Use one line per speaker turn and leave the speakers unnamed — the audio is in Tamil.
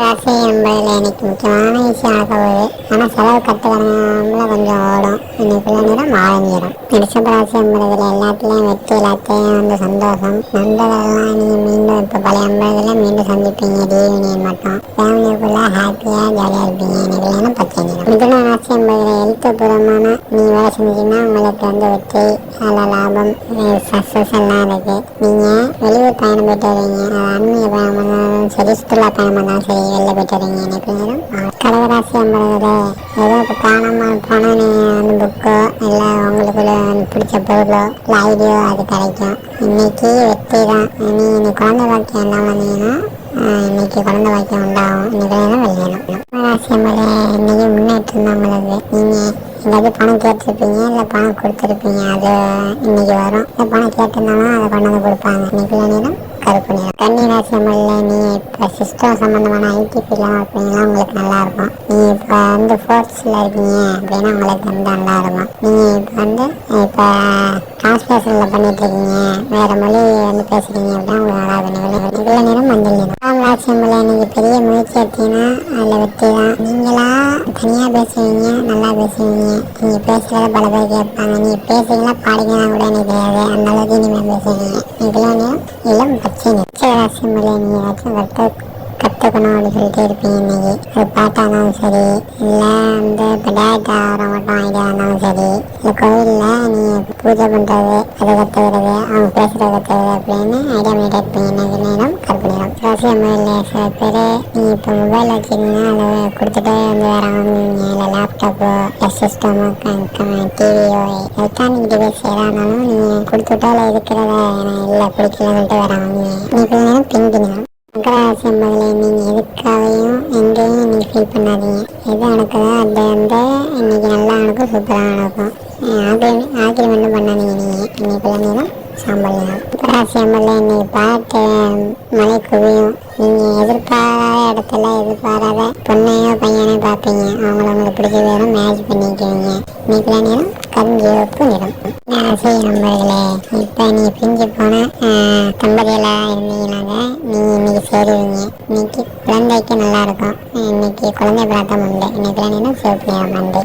ராசி என்பதில் எனக்கு முக்கியமான விஷயம் நடக்க ஆனால் செலவு கட்டுக்கணும்ல கொஞ்சம் ஓடும். இன்னைக்குள்ள நேரம் ஆரம்பிடும் ரிஷப ராசி என்பதில் எல்லாத்துலேயும் வெற்றி எல்லாத்தையும் வந்து சந்தோஷம். நண்பர்கள்லாம் நீங்கள் மீண்டும் இப்போ பழைய ஐம்பதுல மீண்டும் சந்திப்பீங்க. ரீயூனியன் மட்டும். ஃபேமிலிக்குள்ளே ஹாப்பியாக ஜாலியாக இருப்பீங்க. எனக்கு பச்சை நிறம் மிதுன ராசி என்பதில் எழுத்துப்பூர்வமான நீ வேலை செஞ்சீங்கன்னா உங்களுக்கு வந்து வெற்றி நல்ல லாபம் சக்ஸஸ் எல்லாம் இருக்குது நீங்கள் வெளியூர் பயணம் போயிட்டு வரீங்க அது ஆன்மீக பயணம் பண்ணாலும் சரி சுற்றுலா பயணம் பண்ணாலும் சரி வெளில போயிட்டு வரீங்க எனக்கு நேரம் கடகராசி என்பது ஏதோ இப்போ காணாமல் போனால் நீங்கள் வந்து புக்கோ இல்லை உங்களுக்குள்ள பிடிச்ச பொருளோ இல்லை ஐடியோ அது கிடைக்கும் இன்னைக்கு வெற்றி தான் நீ இன்னைக்கு குழந்தை பாக்கியம் இல்லாமல் வந்தீங்கன்னா இன்னைக்கு குழந்தை பாக்கியம் உண்டாகும் இன்னைக்கு நேரம் வெள்ளணும் ராசி என்பது இன்னைக்கு முன்னேற்றம் தான் உங்களுக்கு நீங்கள் எங்கேயாவது பணம் கேட்டிருப்பீங்க இல்லை பணம் கொடுத்துருப்பீங்க அது இன்னைக்கு வரும் இல்லை பணம் கேட்டிருந்தாலும் அதை கொண்டு வந்து கொடுப்பாங்க இன்னைக்கு நேரம் கருப்பு நிறம் கன்னி ராசி அமல்ல இப்போ சிஸ்டம் சம்மந்தமான ஐடி ஃபீல்டாக இருப்பீங்களா உங்களுக்கு நல்லா இருக்கும். நீங்கள் இப்போ வந்து ஃபோர்த்ஸில் இருக்கீங்க அப்படின்னா உங்களுக்கு வந்து நல்லா இருக்கும். நீங்கள் இப்போ வந்து இப்போ டிரான்ஸ்லேஷனில் பண்ணிட்டு இருக்கீங்க. வேறு மொழி வந்து பேசுகிறீங்க அப்படின்னா உங்களுக்கு நல்லா இருக்கும். இவ்வளோ நேரம் மஞ்சள் நிறம். ராசி அமல்ல நீங்கள் பெரிய முயற்சி எடுத்தீங்கன்னா அதில் வெற்றி தான். நீங்களா தனியாக பேசுவீங்க நல்லா பேசுவீங்க நீங்கள் பேசுகிறத பல பேர் கேட்பாங்க. நீங்கள் பேசுகிறீங்களா பாடிங்கன்னா கூட எனக்கு தெரியாது. அந்த அளவுக்கு இனிமேல் பேசுவீங்க இவ்வளோ எல்லாம் பிரச்சனை பச்சை நிச்சய ராசி மொழியை நீங்கள் ஏதாச்சும் கற்று கற்றுக்கணும் அப்படின்னு சொல்லிட்டு இருப்பீங்க இன்னைக்கு. அது பாட்டானாலும் சரி இல்லை வந்து இப்போ டேரக்ட் ஆகிறவங்கட்டும் ஐடியா இருந்தாலும் சரி இல்லை கோவிலில் நீ பூஜை பண்ணுறது அதை கற்றுக்கிறது அவங்க பேசுகிறத கற்றுக்கிறது அப்படின்னு ஐடியா பண்ணிட்டு இருப்பீங்க இன்னைக்கு நேரம் கற்பு நேரம் ராசி மொழியில் சில பேர். நீங்கள் இப்போ மொபைல் வச்சுருந்தீங்கன்னா அதை கொடுத்துட்டு வந்து வேற வாங்குவீங்க. இல்லை லேப்டாப்போ இல்லை சிஸ்டமோ டிவியோ எலக்ட்ரானிக் டிவைஸ் எதாக இருந்தாலும் நீங்கள் கொடுத்துட்டோ இல்லை இருக்கிறத எனக்கு இல்லை பிடிக்கலன்னு சொல்லிட்டு வேற வாங்குவீங்க. இன்னைக்கு நேரம் பிங்க் மகராசி என்பதில் நீங்கள் எதுக்காகவும் எங்கேயும் நீங்கள் ஃபீல் பண்ணாதீங்க. எது நடக்குதோ அது வந்து இன்னைக்கு நல்லா நடக்கும் சூப்பராக நடக்கும். ஆகிரி ஒன்றும் பண்ணாதீங்க நீங்கள் இன்னைக்குள்ள நேரம் சாம்பல் நேரம் மகராசி என்பதில் இன்னைக்கு பாட்டு மழை குவியும் நீங்கள் எதிர்பார்த்து இடத்துல எதிர்பாராத பொண்ணையோ பையனையோ பார்ப்பீங்க. அவங்கள உங்களுக்கு பிடிச்ச வேணும் மேரேஜ் பண்ணிக்குவீங்க. இன்னைக்குள்ள நிறம் கருஞ்சிவப்பு நிறம் ஆசை நண்பர்களே? இப்போ நீங்கள் பிரிஞ்சு போன தம்பதிகளாக இருந்தீங்கன்னாங்க நீங்கள் இன்னைக்கு சேருவீங்க. இன்னைக்கு குழந்தைக்கு நல்லா இருக்கும். இன்னைக்கு குழந்தை பிராத்தம் உண்டு இன்னைக்குள்ள நிறம் சிவப்பு நிறம் நன்றி